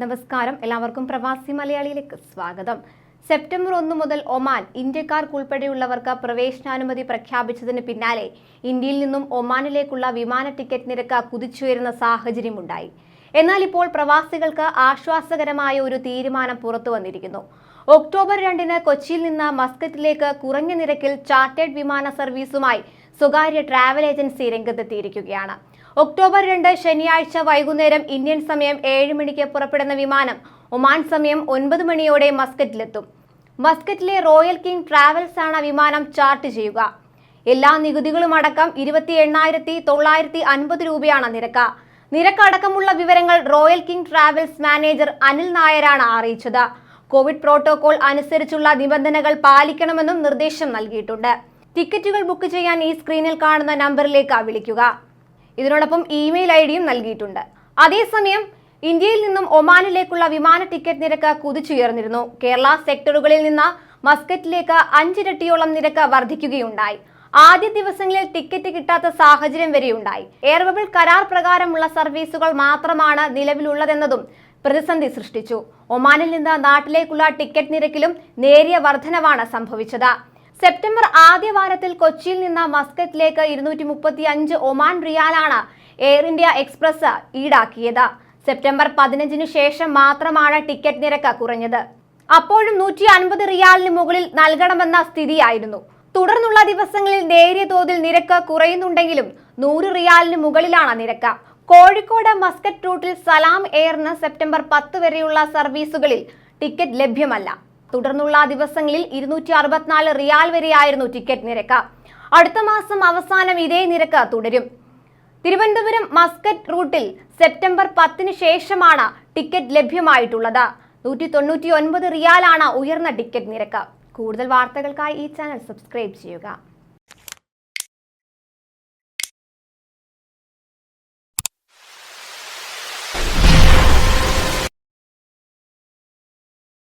നമസ്കാരം. എല്ലാവർക്കും പ്രവാസി മലയാളിയിലേക്ക് സ്വാഗതം. സെപ്റ്റംബർ ഒന്ന് മുതൽ ഒമാൻ ഇന്ത്യക്കാർക്കുൾപ്പെടെയുള്ളവർക്ക് പ്രവേശനാനുമതി പ്രഖ്യാപിച്ചതിന് പിന്നാലെ ഇന്ത്യയിൽ നിന്നും ഒമാനിലേക്കുള്ള വിമാന ടിക്കറ്റ് നിരക്ക് കുതിച്ചുയരുന്ന സാഹചര്യമുണ്ടായി. എന്നാൽ ഇപ്പോൾ പ്രവാസികൾക്ക് ആശ്വാസകരമായ ഒരു തീരുമാനം പുറത്തു വന്നിരിക്കുന്നു. ഒക്ടോബർ രണ്ടിന് കൊച്ചിയിൽ നിന്ന് മസ്കറ്റിലേക്ക് കുറഞ്ഞ നിരക്കിൽ ചാർട്ടേഡ് വിമാന സർവീസുമായി സ്വകാര്യ ട്രാവൽ ഏജൻസി രംഗത്തെത്തിയിരിക്കുകയാണ്. ഒക്ടോബർ രണ്ട് ശനിയാഴ്ച വൈകുന്നേരം ഇന്ത്യൻ സമയം ഏഴ് മണിക്ക് പുറപ്പെടുന്ന വിമാനം ഒമാൻ സമയം ഒൻപത് മണിയോടെ മസ്കറ്റിലെത്തും. മസ്കറ്റിലെ റോയൽ കിങ് ട്രാവൽസ് ആണ് വിമാനം ചാർട്ട് ചെയ്യുക. എല്ലാ നികുതികളും അടക്കം ഇരുപത്തി എണ്ണായിരത്തി തൊള്ളായിരത്തി അൻപത് രൂപയാണ് നിരക്ക്. അടക്കമുള്ള വിവരങ്ങൾ Royal King Travels manager Anil നായരാണ് അറിയിച്ചത്. കോവിഡ് പ്രോട്ടോകോൾ അനുസരിച്ചുള്ള നിബന്ധനകൾ പാലിക്കണമെന്നും നിർദ്ദേശം നൽകിയിട്ടുണ്ട്. ടിക്കറ്റുകൾ ബുക്ക് ചെയ്യാൻ ഈ സ്ക്രീനിൽ കാണുന്ന നമ്പറിലേക്ക് വിളിക്കുക. ഇതിനോടൊപ്പം ഇമെയിൽ ഐ ഡിയും നൽകിയിട്ടുണ്ട്. അതേസമയം ഇന്ത്യയിൽ നിന്നും ഒമാനിലേക്കുള്ള വിമാന ടിക്കറ്റ് നിരക്ക് കുതിച്ചുയർന്നിരുന്നു. കേരള സെക്ടറുകളിൽ നിന്ന് മസ്കറ്റിലേക്ക് അഞ്ചിരട്ടിയോളം നിരക്ക് വർദ്ധിക്കുകയുണ്ടായി. ആദ്യ ദിവസങ്ങളിൽ ടിക്കറ്റ് കിട്ടാത്ത സാഹചര്യം വരെയുണ്ടായി. എയർബബിൾ കരാർ പ്രകാരമുള്ള സർവീസുകൾ മാത്രമാണ് നിലവിലുള്ളതെന്നതും പ്രതിസന്ധി സൃഷ്ടിച്ചു. ഒമാനിൽ നിന്ന് നാട്ടിലേക്കുള്ള ടിക്കറ്റ് നിരക്കിലും നേരിയ വർധനവാണ് സംഭവിച്ചത്. സെപ്റ്റംബർ ആദ്യ വാരത്തിൽ കൊച്ചിയിൽ നിന്ന് മസ്കറ്റിലേക്ക് ഇരുന്നൂറ്റി മുപ്പത്തി അഞ്ച് ഒമാൻ റിയാലാണ് എയർ ഇന്ത്യ എക്സ്പ്രസ് ഈടാക്കിയത്. സെപ്റ്റംബർ പതിനഞ്ചിന് ശേഷം മാത്രമാണ് ടിക്കറ്റ് നിരക്ക് കുറഞ്ഞത്. അപ്പോഴും നൂറ്റി അൻപത് റിയാലിന് മുകളിൽ നൽകണമെന്ന സ്ഥിതിയായിരുന്നു. തുടർന്നുള്ള ദിവസങ്ങളിൽ നേരിയ തോതിൽ നിരക്ക് കുറയുന്നുണ്ടെങ്കിലും നൂറ് റിയാലിന് മുകളിലാണ് നിരക്ക്. കോഴിക്കോട് മസ്കറ്റ് റൂട്ടിൽ സലാം എയറിന് സെപ്റ്റംബർ പത്ത് വരെയുള്ള സർവീസുകളിൽ ടിക്കറ്റ് ലഭ്യമല്ല. തുടർന്നുള്ള ദിവസങ്ങളിൽ ഇരുന്നൂറ്റി അറുപത്തിനാല് റിയാൽ വരെയായിരുന്നു ടിക്കറ്റ് നിരക്ക്. അടുത്ത മാസം അവസാനം ഇതേ നിരക്ക് തുടരും. തിരുവനന്തപുരം മസ്കറ്റ് റൂട്ടിൽ സെപ്റ്റംബർ പത്തിന് ശേഷമാണ് ടിക്കറ്റ് ലഭ്യമായിട്ടുള്ളത്. നൂറ്റി തൊണ്ണൂറ്റി ഒൻപത് റിയാലാണ് ഉയർന്ന ടിക്കറ്റ് നിരക്ക്. കൂടുതൽ വാർത്തകൾക്കായി ഈ ചാനൽ സബ്സ്ക്രൈബ് ചെയ്യുക.